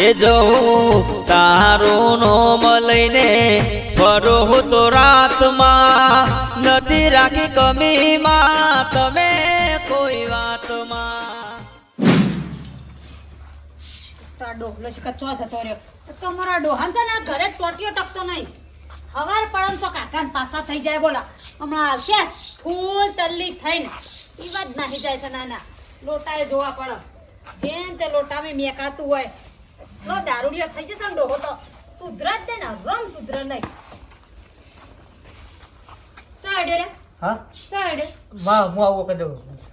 એ જવું તારું નોમ લઈને ફરું તો રાતમાં નથી રાખી કમીમાં તમે કોઈ વાતમાં. રહ્યો? તમારા ડોહાન છે ને ઘરે ટોટીઓ ટકતો નહીં. હવાર પડમ તો કાકા પાસા થઈ જાય બોલા. હમણાં આવશે ફૂલ તલ્લી થઈને. એવા વાત નાહી જાય છે નાના. લોટાએ જોવા પડે. જેમ તે લોટામાં મેકાતું હોય તો દારૂડિયા થઈ જશે ને ડોહો તો. સુધર જ દે ને રમ સુધર નહીં. ચાડે રે? હા? ચાડે માં હું આવું કદો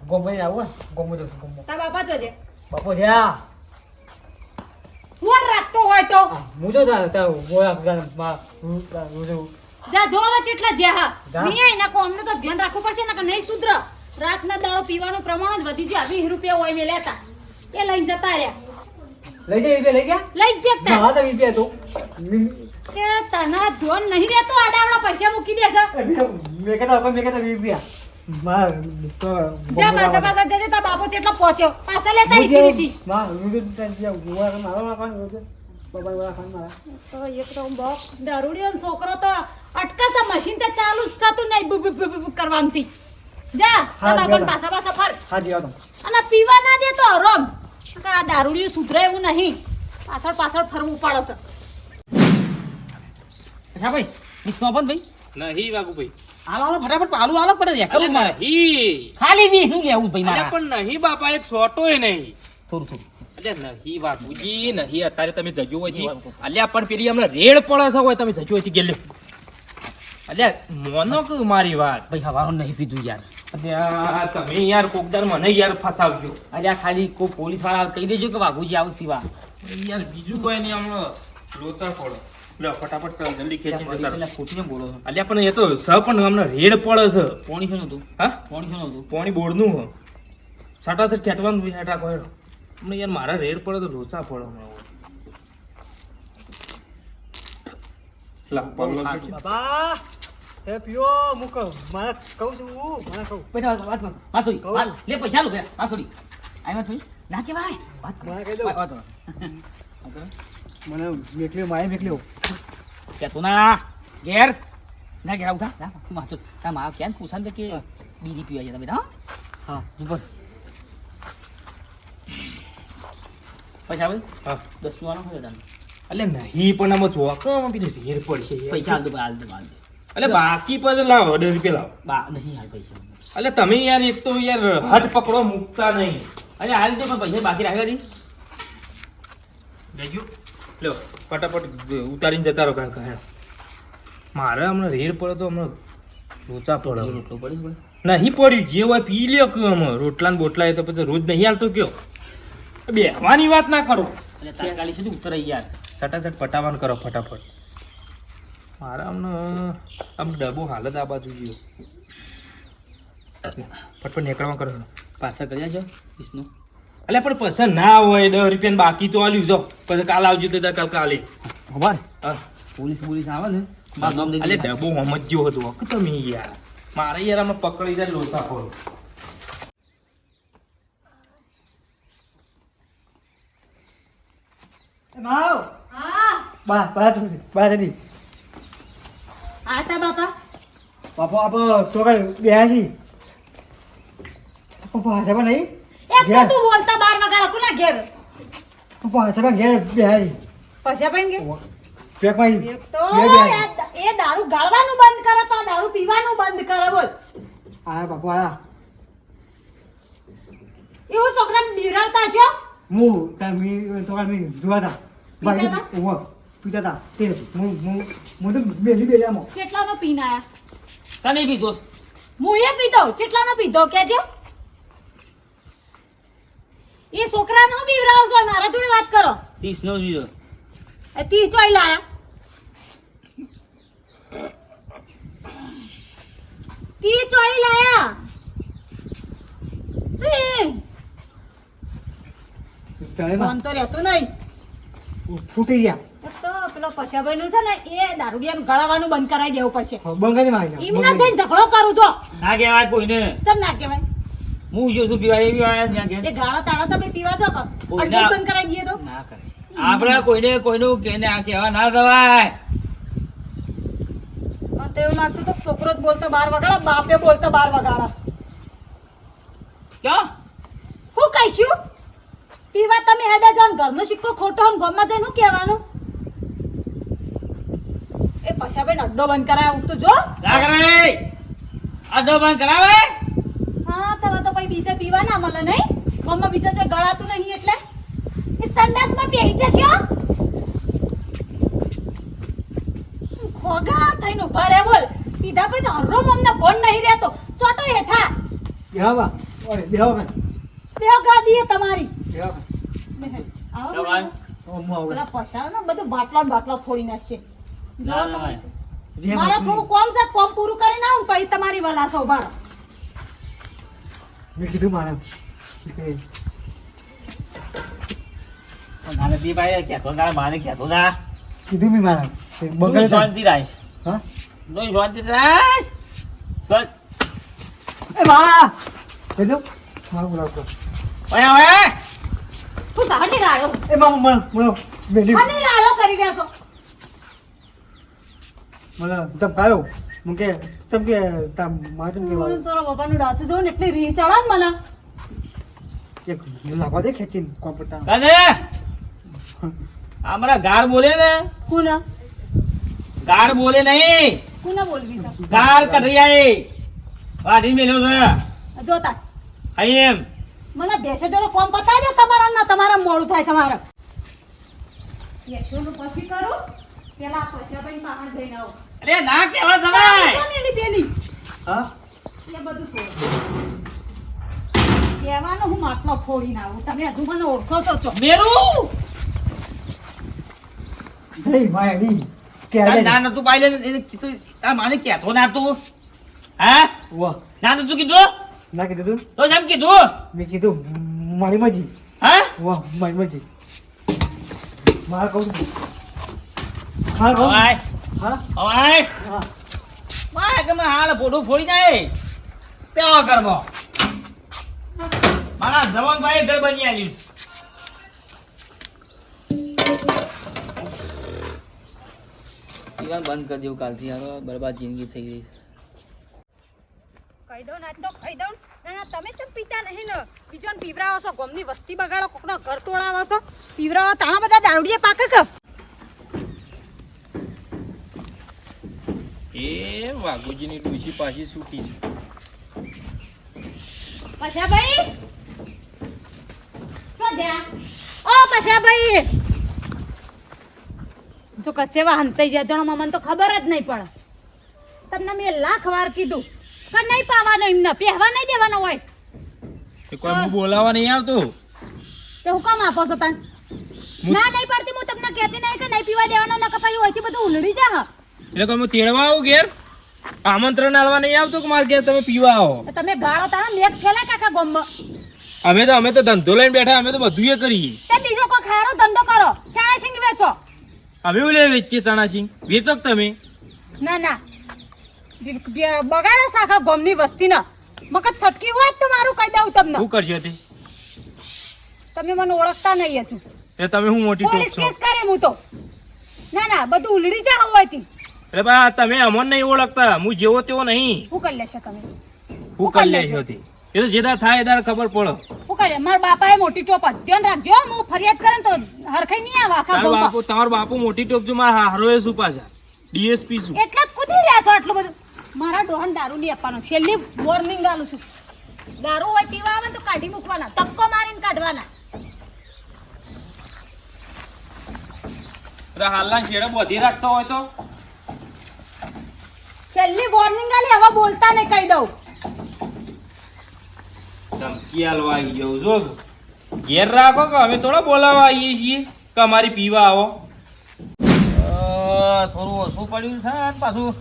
ગોમો ને આવું ગોમો તો ગોમો તા બાપા જોજે. બાપો રહ્યા ફોન રાખતો હોય તો. હું તો તા તા બોલા ગાનમાં હું હું જા જો હવે કેટલા જ્યાં જા. નહીં એના કો અમને તો ધ્યાન રાખવું પડશે ને કે નહીં સુધર. રાતના દાડો પીવાનું પ્રમાણ જ વધી જાય વીસ રૂપિયા હોય મેં લેતા એ લઈને જતા રહ્યા. લઈ જાય રૂપિયા લઈ ગયા લઈ જ જતા હા તો રૂપિયા તો. કે તને ધ્યાન નહીં રહેતો આડાવડા પૈસા મૂકી દેશે. મેં કહેતા મેં કહેતા રૂપિયા જા પાછા પાછા જજે તા બાપો જેટલો પહોંચ્યો. પાછા લેતા ઈ ફરીથી. માં હું તો ત્યાં ગોવા મારો ના કાન બાબા વાળા ખાન મારા. તો એક તો બાપ દારૂડિયો ને છોકરો તો અટકાશે મશીન તો ચાલુ જ થતું નહીં બુ બુ બુ બુ બુ કરવાથી જા હા, તા બાપાને જા. પાછા પાછા ફર. હા અને પીવા ના દે તો હરોમ આ દારૂડિયું સુધરે એવું નહીં. પાછળ પાછળ ફરવું પડે છે. અચ્છા ભાઈ મિસ મોહમ્મદ ભાઈ? નહીં વાગુ ભાઈ હાલો હાલો ફટાફટ પાલું હાલો પડે યાર કરું મારે. નહીં. ખાલી બી નું લેવું ભાઈ મારા. પણ નહીં બાપા એક સોટોય નહીં. થોડું થોડું. અલ્યા નહીં વાગુજી નહીં અત્યારે તમે જજો હોય અલ્યા પણ પેલી હમણાં રેડ પડે છે હોય તમે જજો હોય ગેલે અલ્યા મોનો મારી વાત. ભાઈ હવાનું નહીં પીધું યાર. તમે યાર કોકદાર મને યાર ફસાવજો. અરે ખાલી કોઈ પોલીસવાળા કહી દેજો કે વાઘુજી આવું સિવા યાર બીજું કોઈ નહીં હમણાં લોચા ખોડો લો ફટાફટ સર જલ્દી ખેંચીને જતા. ખોટીને બોલો છો? અલ્યા પણ એ તો સ પણ હમણાં રેડ પડે છે. પોણી શું હતું હા? પોણી શું હતું પોણી બોર્ડનું હ ખેંચવાનું હેઠા હમણાં યાર મારા રેડ પડે તો લોચા પડે હમણાં લા, પગલો પિયો મુક એ કહું છું મારે કહું. બેટા વાત વાત વાત વાત લે પૈસા લો પેલા વાત થોડી. આઈ વાત ના કેવાય વાત કરો. મને કહી દઉં. વાત વાત. વાત મને મેકલ્યો મારે મેકલ્યો. કહેતો ના ઘેર. ના ઘેર ઉઠા ના તું માથો તા મારા કેન પૂછાન કે બીડી પીવા જતા બેટા હા. હા. ઉપર. પૈસા ભાઈ હા. દસનું હોય તને નહીં પણ આમાં ચોકામાં પેલી રેડ પડશે. પૈસા હાલ દો હાલ દો હાલ દો અલ્યા બાકી પર લાવો અઢાર રૂપિયા લાવો. બા નહીં હાલ પૈસા. અલ્યા તમે યાર એક તો યાર હટ પકડો મૂકતા નહીં. અરે હાલ તો પણ પૈસા બાકી રાખ્યા હતી લેજો લો ફટાફટ ઉતારીને જતા રહો કાંઈ કહે મારે હમણાં રેડ પડે તો હમણાં લોચા પડે. રોટલો પડી નહીં પડ્યું જે હોય પી લ્યો કે હમણાં રોટલા ને બોટલા તો પછી રોજ નહીં હાલતો કયો. બેહવાની વાત ના કરો. એટલે તાત્કાલિક સુધી ઉતરાઈ યાર. સટાસટ પટાવાનું કરો ફટાફટ. મારા હમણાં આમ ડબ્બો હાલત આ બાજુ ગયો ફટફટ નીકળવા કરો પાછા કર્યા છો વિષ્ણુ અલ્યા પણ પસંદ ના હોય દસ રૂપિયા બાકી તો આલ્યું જો પછી કાલ આવજો તો કાલ કાલે ખબર પોલીસ પોલીસ આવે ને મારું ડબો સમજ્યો હતો તમે યાર મારે યાર આમાં પકડી જાય લોસા હા બા બા બા જલ્દી આ તા બાપા. બાપા આપ તો કઈ બેહા છી. પપ્પા હાથે પણ નહીં. એક તો તું બોલતા બાર વગાડા કુના ઘેર? પપ્પા હાથે પણ ઘેર બેહા છી. પૈસા પણ ઘેર પેકમાં એક તો એ- દારૂ ગાળવાનું બંધ કરે તો દારૂ પીવાનું બંધ કરે બોલ. આ બાપુ આ. એવું છોકરા બિરાવતા છે હું તમે તો કઈ જોવા તા. પીતા તા? તે હું હું હું તો બેસી બેસી આમાં. કેટલાનો પીને આયા તને પીધો. હું એ પીધો કેટલાનો પીધો? કેજો એ છોકરાનો બીવરાવ છો મારા જોડે વાત કરો. ત્રીસ નો બીજો એ તી ચોઈ લાયા તી ચોઈ લાયા ફોન તો રહેતો નહીં. ફૂટી ગયા. પેલો પશાભાઈ નું છે ને એ દારૂડિયાનું ગળાવાનું બંધ કરાવી દેવું પડશે. બંગાળી માં એમના થઈને ઝઘડો કરું છો ના કહેવાય કોઈને. સમ ના કહેવાય? હું જો છું પીવા એવી આયા ત્યાં એ ગાળા તાળા તમે પીવા જો કો કોઈ બંધ કરાવી દઈએ તો. ના કરે. આપણે કોઈને કોઈનું કેને આ કહેવા ના દવાય મને તો એવું લાગતું તો છોકરો જ બોલતો બાર વગાડા બાપે બોલતો બાર વગાડા. ક્યાં? હું કહીશું? પીવા તમે હેડા ને ઘરનો સિક્કો ખોટો ગામમાં જઈને શું કહેવાનું? પછા અડ્ડો બંધ કરાય હું તો જો. ના કરે અડો બંધ કરાવે. હા તમે તો પછી બીજા પીવા ના મળે નહીં. મમ્મા બીજા જો ગળાતું નહીં એટલે. એ સંડાસમાં બેહી જશે ખોગા થઈને ઊભા રહે બોલ. પીધા પછી તો હરરો મમને ફોન નહીં રહેતો. ચોટો હેઠા. બેહવા. ઓય બેહવા. બેહો ગાદી એ તમારી. બેહવા આવું. પેલા પછાડ ને બધું બાટલા બાટલા ફોડી નાખશે. ના મારે થોડું કોમ છે કોમ પૂરું કરીને આવું પછી તમારી વલાસો ઊભા બાર મેં કીધું મારે મારે દી ભાઈ કહેતો ના મારે કહેતો ના. કીધું મેં મારે બગડે શાંતિ રાય. હા? નોઈ શાંતિ રાખ શાંત. એ બા! કીધું? મારું બોલાવતો ઓય ઓય તું સાડી રાયો. એ મામા મને મને બેઠી. અને રાયો કરી રહ્યા છો મને તમ કાયો? હું કે તમ કે તમ કે મને તારા બાપાનું ડાચું જોઉં ને એટલી રીહ ચડે ને મને. એક લાગવા દે ખેંચીને કોમ્પ્યુટર અમારા ગાર બોલે ને? કુના? ગાર બોલે નહીં. કુના બોલવી છે? ગાર કરી આઈ વાઢી મેલ્યો છે. જોતા અહીં એમ. મને બેસે જોડે કોમ પતાવી દો તમારા ના તમારા મોડું થાય તમારા મારે. પછી કરો? પેલા પછી ભાઈ પાહણ જઈને આવો. અરે ના કેવા તમે ચાલ, પેલી. હા? એ બધું છોડો. કહેવાનું હું માટલો ફોડીને આવું. તમે હજુ મને ઓળખો છો છો મેરું? જય માયડી નહીં કે ના? નતું પાઈલે એને કીધું તાર માને કહેતો ના તું. હા? વાહ. ના નતું કીધું? ના કીધું તું? તો જેમ કીધું? મેં કીધું મારી મજી હા? વાહ મારી મજી મારે કહું મારે કહું હવાય હા? હવાય હા. મારે કે હાલ ફોટો ફોડી જાય. પેવા કરવો મારા ધવલભાઈ ઘર બની આવ્યું પીવાનું બંધ કરી દેવું કાલથી. હવે બરબાદ જિંદગી થઈ ગઈ કહી દઉં ના તો કહી દઉં. ના ના તમે ચમ પીતા નહીં ને? બીજો ને પીવરાવો છો ગોમની વસ્તી બગાડો કોકનો ઘર તોડાવો છો. પીવરાવો તાણા બધા દારૂડીએ પાકે કે? એ વાઘોજીની ડોશી પાછી છૂટી છે. પછા ભાઈ તો જા ઓ પછા ભાઈ જો કચેવા હંતાઈ જાય જણો મને તો ખબર જ નહીં પડે. તમને મેં લાખ વાર કીધું કે નહીં પાવાનો એમને પહેવા નહીં દેવાનો હોય. એ કોઈ હું બોલાવા નહીં આવતો. તે હું કામ આપો છો તને? ના નહીં પડતી હું તમને કહેતી નહીં કે નહીં પીવા દેવાનો ન કપાયું હોયથી બધું ઉલડી જા એટલે કોઈ હું તેડવા આવું ઘેર? આમંત્રણ આલવા નહીં આવતો કે મારે ઘેર તમે પીવા આવો? તમે ગાળો તારા મેક ફેલા કાકા ગોમમાં. અમે તો અમે તો ધંધો લઈને બેઠા અમે તો બધું એ કરીએ. તે બીજો કોઈ ખારો ધંધો કરો. ચણા સિંગ વેચો. અમે ઓલે વેચીએ ચણા સિંગ વેચો તમે? ના ના. બગાડો સાખા ગોમની વસ્તીના. મગજ છટકી હોય તો મારું કહી દઉં તમને. શું કરજો તે? તમે મને ઓળખતા નહીં હજુ. એ તમે હું મોટી પોલીસ કેસ કરે હું તો. ના ના બધું ઉલડી જા હોયથી એટલે બા તમે અમોન નહીં ઓળખતા. હું જેવો તેવો નહીં. શું કરી લેશો તમે? હું હું કરી લેશો તે. એ તો જેદા થાય એદાર ખબર પડે. શું કરી મારા બાપાએ મોટી ટોપ. ધ્યાન રાખજો. હું ફરિયાદ કરે તો હરખાઈ નહીં આવે આખા તારો બાપુ તમારો બાપુ મોટી ટોપ જો મારા હારો એ શું પાછા? ડીએસપી શું એટલે જ કુદી રહ્યા છો આટલું બધું? મારા ડોહન દારૂ નહીં આપવાનો. છેલ્લી વોર્નિંગ આલું છું. દારૂ હોય પીવા આવે તો કાઢી મૂકવાના. તપકો મારીને કાઢવાના. હાલના શેડો બોધી રાખતો હોય તો? છેલ્લી વોર્નિંગ આલી હવે બોલતા નહીં કહી દઉં. ધમકી આલવા આવી ગયો જો. ઘેર રાખો કે અમે થોડા બોલાવવા આવીએ છીએ કે અમારી પીવા આવો. થોડું ઓછું પડ્યું છે અને પાછું.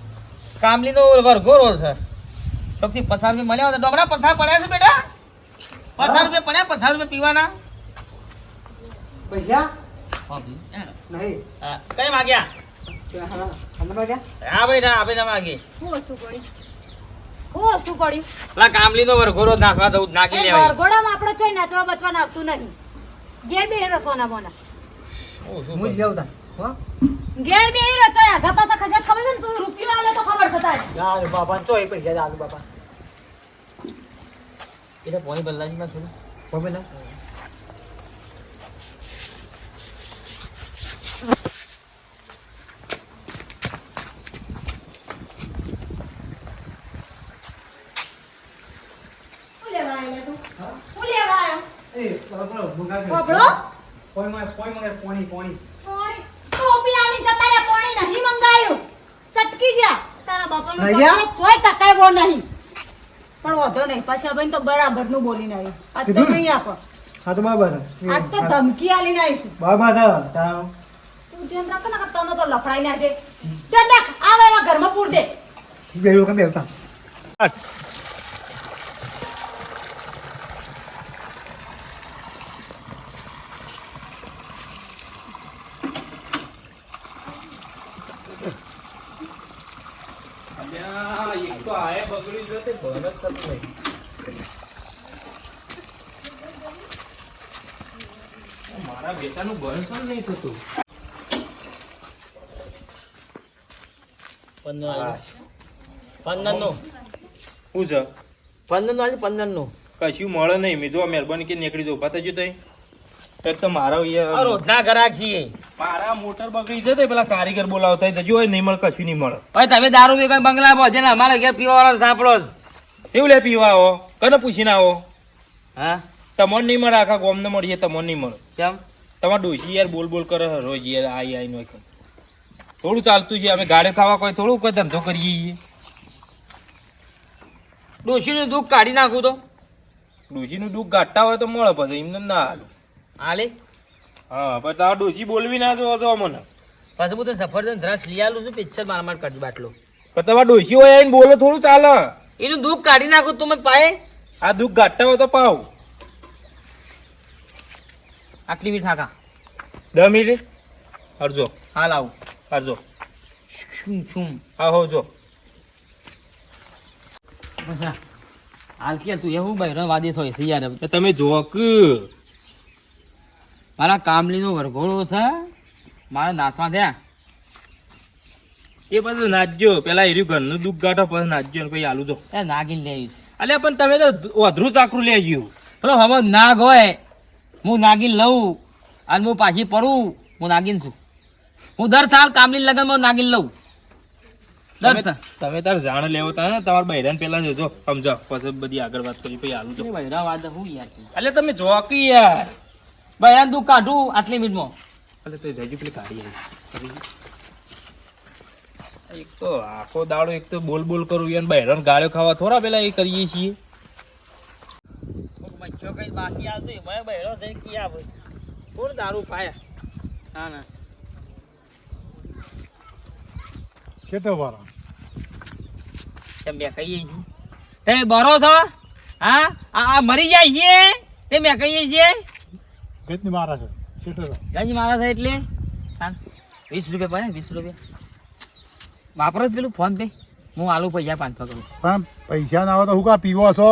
કામલીનો વરઘોરો છે. ચોકથી પચાસ રૂપિયા મળ્યા હોય તો ડોમરા પચાસ પડ્યા છે બેટા? પચાસ રૂપિયા પડ્યા? પચાસ રૂપિયા પીવાના? પૈસા? હા, ભઈ. નહીં. કઈ માગ્યા? હા ભાઈ ના આપણે ના માગી. હું ઓછું પડ્યું? હું ઓછું પડ્યું? પેલા કામલીનો વરઘોરો જ નાખવા દઉં નાખી લેવાય. વરઘોડામાં આપણે ચોય નાચવા બચવા નાખતું નહીં. ઘેર બેહે રસોના બોના ઓ, શું હું જ કરું? લેવું તાર. હો? ઘેર બે રચાય આગા પાછા ખસે ખબર છે ને તું? રૂપિયો આલે તો ખબર છે તારે. જા રે બાપા તો એ પૈસા રે બાપા. એટલે પોણી બદલાવી માં થોડું બાપા જા. શું લેવા આયા તું શું લેવા આયો એ બાપા મંગા કે. ખબરો પોઈ કોઈ પોઈ પોણી પોણી? પોણી ટોપી આલી જતા રે પોણી નહીં મંગાયું. સટકી જા તારા બાપાનો પોણી જોઈ તકાય વો નહીં. પણ વધો નહીં. પાછા ભાઈ તો બરાબરનું બોલીને આવ્યું આ તો નહીં આપો. હા તો બરાબર. આ તો ધમકી આલીને આવીશું બરાબર છે તારા તું ધ્યાન રાખ ને તને તો લફડાઈ ના છે રાખ. આવે એવા ઘરમાં પૂર દે. બેહ્યો કે બેહતા? અલ્યા, એક તો આએ બગડ્યું છે તે ભર થતું નહીં. મારા બેટાનું ભર પણ નહીં થતું. પંદર પંદરનું શું છે? પંદરનું આજે પંદરનું કશું મળે નહીં. મેં જો મહેરબાની કે નીકળી જાઉં. પતા તઈ તો તો મારો રોજના છીએ. મારા મોટર બગડી છે તે પેલા કારીગર બોલાવતા હોય નહીં મળે કશું નહીં મળે. ભાઈ તમે દારૂ કઈ બંગલા પર જેને અમારા ઘેર પીવા વાળા સાંભળો જ. એવું લે પીવા આવો. કને પૂછીને આવો. હા? તમને નહીં મળે આખા ગોમને મળીએ તમને નહીં મળે. કેમ? તમારે ડોસી યાર બોલ બોલ કરે રોજ યાર આઈ આઈ નો થોડું ચાલતું છે અમે ગાડે ખાવા કોઈ થોડું કોઈ ધંધો કરીએ ડોશીનું દુઃખ કાઢી નાખું તો. ડોસીનું દુઃખ ગાંઠતા હોય તો મળે પછી એમને ના હાલું. હાલે? હા પણ તારા ડોસી બોલવી ના જો છો મને. પાછું બધું સફરજન દ્રાક્ષ લઈ આલું છું પિક્ચર માર માર કરજો બાટલો. પણ તમારા ડોસી હોય આવીને બોલો થોડું ચાલે. એનું દુઃખ કાઢી નાખું તું મને પાયે આ દુઃખ ગાંઠતા હોય તો પાવ. આટલી બી ઠાકા દસ મિનિટ? અરજો હાલ આવું. અરજો શું શું હા હો જો. હાલ કે તું? એવું બહેરો વાદેશ હોય છે યાર તમે જો કે મારા કામલીનો વરઘોડો છે. મારે નાસવા થયા. એ પછી નાચજો. પેલા એર્યું ઘરનું દુઃખ ગાંઠો પછી નાચજો ને પછી આલુ જો. એ નાગીને લઈ આવીશ. અલ્યા પણ તમે તો વધરું ચાકરું લઈ આવ્યું. પેલો હવે નાગ હોય હું નાગીન લઉં અને હું પાછી પડું હું નાગીન છું. હું દર સાલ કામલી લગનમાં નાગીન લઉં. તમે તાર જાણ લેવો તા ને તમારા બૈરાન પેલા જોજો. સમજો પછી બધી આગળ વાત કરી પછી આલુ જો. બૈરા વાદ હું યાર એટલે તમે જો કે યાર? બૈરાન દુઃખ કાઢું આટલી મિનિટમાં. એટલે તો જજુ પેલી કાઢી આવી એક તો આખો દાડો એક તો બોલ બોલ કરું યાર બૈરાન ગાળ્યો ખાવા થોડા પેલા એ કરીએ છીએ. મચ્છો કઈ બાકી આવતો એમાં બૈરો જઈ કી આવે? થોડું દારૂ પાયા હા ના. છેટો વાળા તેમ બે કહીએ છીએ. તે બરો છો? હા? આ આ મરી જાય છે? તે મેં કહીએ છીએ? ગતની મારા છે. છેટો મારા છે એટલે? વીસ રૂપિયા પડે વીસ રૂપિયા. વાપરો પેલું ફોન પે. હું આલુ પૈસા પાંચસો કરું. પણ પૈસા ના આવે તો હું કા પીવો છો?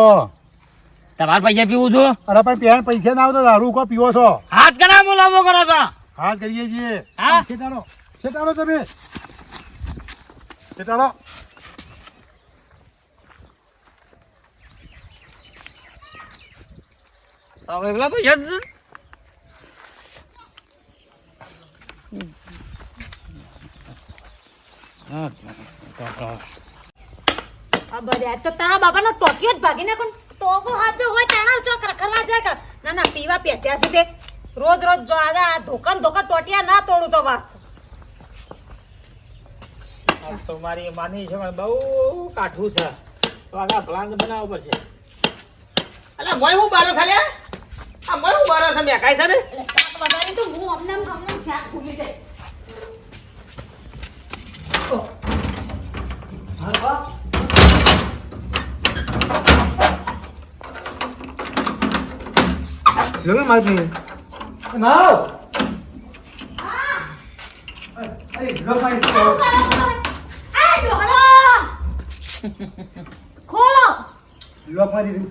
તમારે પૈસા પીવું છું? અરે પણ પેન પૈસા ના આવે તો દારૂ કા પીવો છો? હાથ કરા બોલાવો કરો છો? હાથ કરીએ છીએ. હા? છેટાડો. છેટાડો તમે. છેટાડો. તમે એકલા પૈસા બધા તો તારા બાપાનો ટોકિયો જ ભાગી નાખો ટોકો હાચો હોય તાણા ચોક રખડવા જાય કે ના ના પીવા પેટ્યા છે તે રોજ રોજ જો આ આ ધોકન ધોકન ટોટિયા ના તોડું તો વાત. તો મારી માની છે પણ બહુ કાઠું છે. તો આગળ પ્લાન બનાવવો પડશે. અલા મોય હું બારો ખાલે આ મોય હું બારો છે મેં કાઈ છે ને? વગાડી તો હું ને અમને શાક ભૂલી જાય અરે લો પાણી શું કરો છો તમે? ખોલો. લો પાણી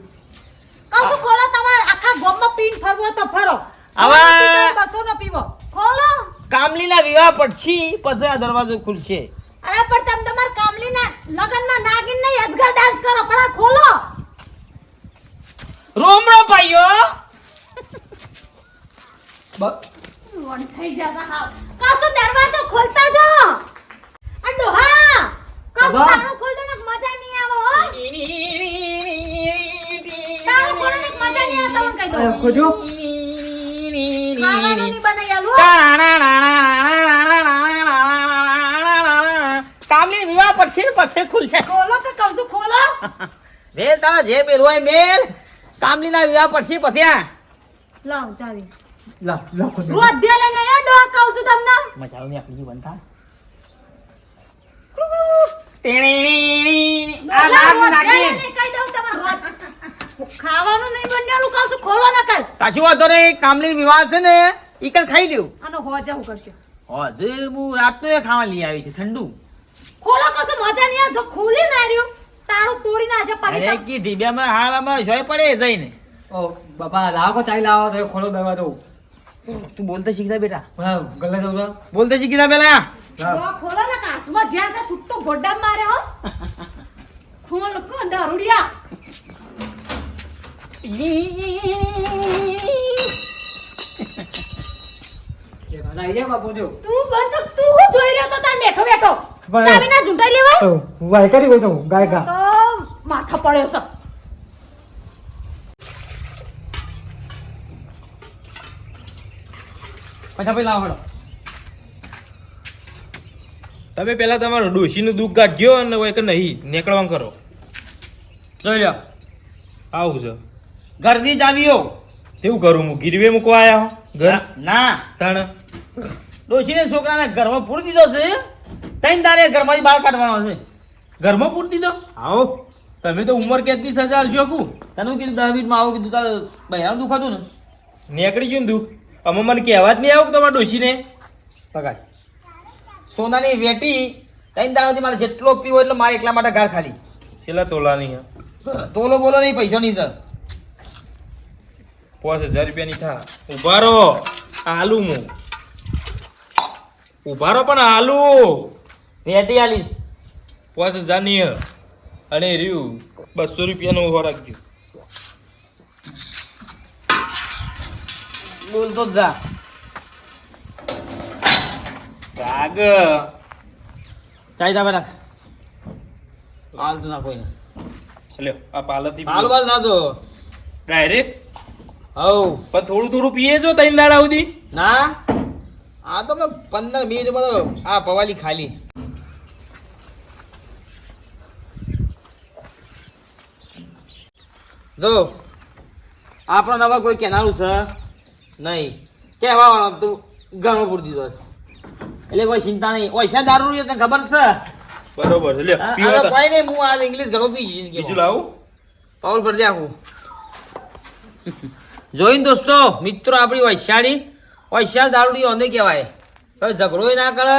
કશું ખોલો તમારે આખા ગામમાં પીન ફરવો તો ફરો. હવે- બસો નો પીવો ખોલો કામલીના વિવાહ પછી પછી આ દરવાજો ખુલશે અરે પણ તમે તમાર કામલીના લગનમાં નાગિન નહીં અજગર ડાન્સ કરો પણ આ ખોલો રોમડો રોમ ભાઈઓ વણ થઈ જતા હાવ કાસો દરવાજો ખોલતા જો આ ડોહા કાસો બાબા. ખોલ દે ને મજા નહીં આવો હો તાળું ખોલો ને મજા નહીં આવે તમને કહી દઉં ખોજો કામલી વિવાહ પછી પછી ખુલશે. ખોલો કે કહું છું ખોલો. મેલ તારા જે મેલ હોય મેલ. કામલીના વિવાહ પછી પછી આ. લાવ ચાવી. લા લા રોજ દે. લે નહીં કહું છું તમને. મજા આવે આટલી બનતા આ લાગ લાગી કહી દઉં તમને. રોજ ખાવાનું નહીં બનેલું કાસું ખોલો ના કલ. કાશું વાંધો નહીં કામલી વિવાહ છે ને ઈ કલ ખાઈ લ્યો. આનો હોજા હું કરશે. હજુ હું રાતનું એ ખાવા લઈ આવી છે ઠંડુ. ખોલો કશું મજા નહીં આ જો ખોલી ના રહ્યો તાળું તોડી નાખે પડી અરે કી ઢીબ્યામાં હાળામાં જોઈ પડે જઈને. ઓ બાપા લાવો કો ચાઈ લાવો તો ખોલો દરવાજો. તું બોલતા શીખતા બેટા. હા ગલ્લા જવું બોલતા શીખતા પેલા. ખોલો ના કાચમાં જ્યાં છે સુટ્ટો ગોડા મારે હો. ખોલ કો દારૂડિયા. માથા પડ્યો છે. પૈસા આવડો તમે પેલા તમારું ડોશીનું દુઃખ કાઢજો અને હોય કે નહીં નીકળવા કરો. જોઈ લ્યો. આવું છે. ઘરની ચાવીઓ કેવું કરું હું ગીરવે મૂકવા આવ્યા હો ઘર? ના તાણ? ડોશીને છોકરાને ઘરમાં પૂરી દીધો છે. ત્રણ તારે ઘરમાંથી બહાર કાઢવાનો છે. ઘરમાં પૂરી દીધો? આવો. તમે તો ઉંમર કેદની સજા આલશો કુ તને હું કીધું દસ મિનિટમાં આવું કીધું તારે બહેરા દુખાતું ને. નીકળી ગયું ને દુઃખ અમે મને કહેવા જ નહીં આવું કે તમારા ડોશીને. પગાર. સોનાની વેટી ત્રણ દાડાથી મારે જેટલો પીવો એટલો મારે એકલા માટે ઘર ખાલી. છેલ્લા તોલાની હે. તોલો બોલો નહીં પૈસો નહીં સર પાંચ હજાર રૂપિયાની થા. ઉભારો આલુ હું. ઉભારો પણ આલુ. પેટી આલીશ. પાંચ હજારની અને રહ્યું બસો રૂપિયાનું ઊભો રાખજો. બોલતો જ જા. કાગ ચાઈ તા રાખ. હાલતું ના કોઈને લ્યો આ પાલતી હાલ બાલ નાતો ડાયરેક્ટ હવ પણ થોડું થોડું પીએ છો ત્રણ દાડા સુધી. ના? આ તો મેં પંદર મિનિટમાં આ પવાલી ખાલી. જો આપણો નવા કોઈ કેનારું છે? નહીં. કહેવા વાળો તું ઘણો પૂરી દીધો છે. એટલે કોઈ ચિંતા નહીં. ઓછા દારૂ રહી તને ખબર છે? બરોબર છે આ- તો. કોઈ નહીં હું આ ઇંગ્લિશ ઘણો પી બીજું જિંદગીમાં લાવું? પાઉલ પર આખું જોઈને દોસ્તો, મિત્રો આપણી વૈશાળી, વૈશાળ દારૂડી ઓને કહેવાય. કોઈ ઝઘડો ના કરે,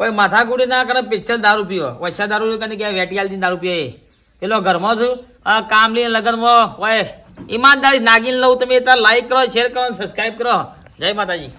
કોઈ માથાકૂટી ના કરે પિક્ચર દારૂ પીવો. વૈશાળ દારૂ કને કહેવાય વેટિયાલથી દારૂ પીએ. પેલો ઘરમાં છું આ લઈને લગનમાં હોય ઈમાનદારી નાગીને લઉં તમે તાર લાઈક કરો શેર કરો સબસ્ક્રાઈબ કરો. જય માતાજી.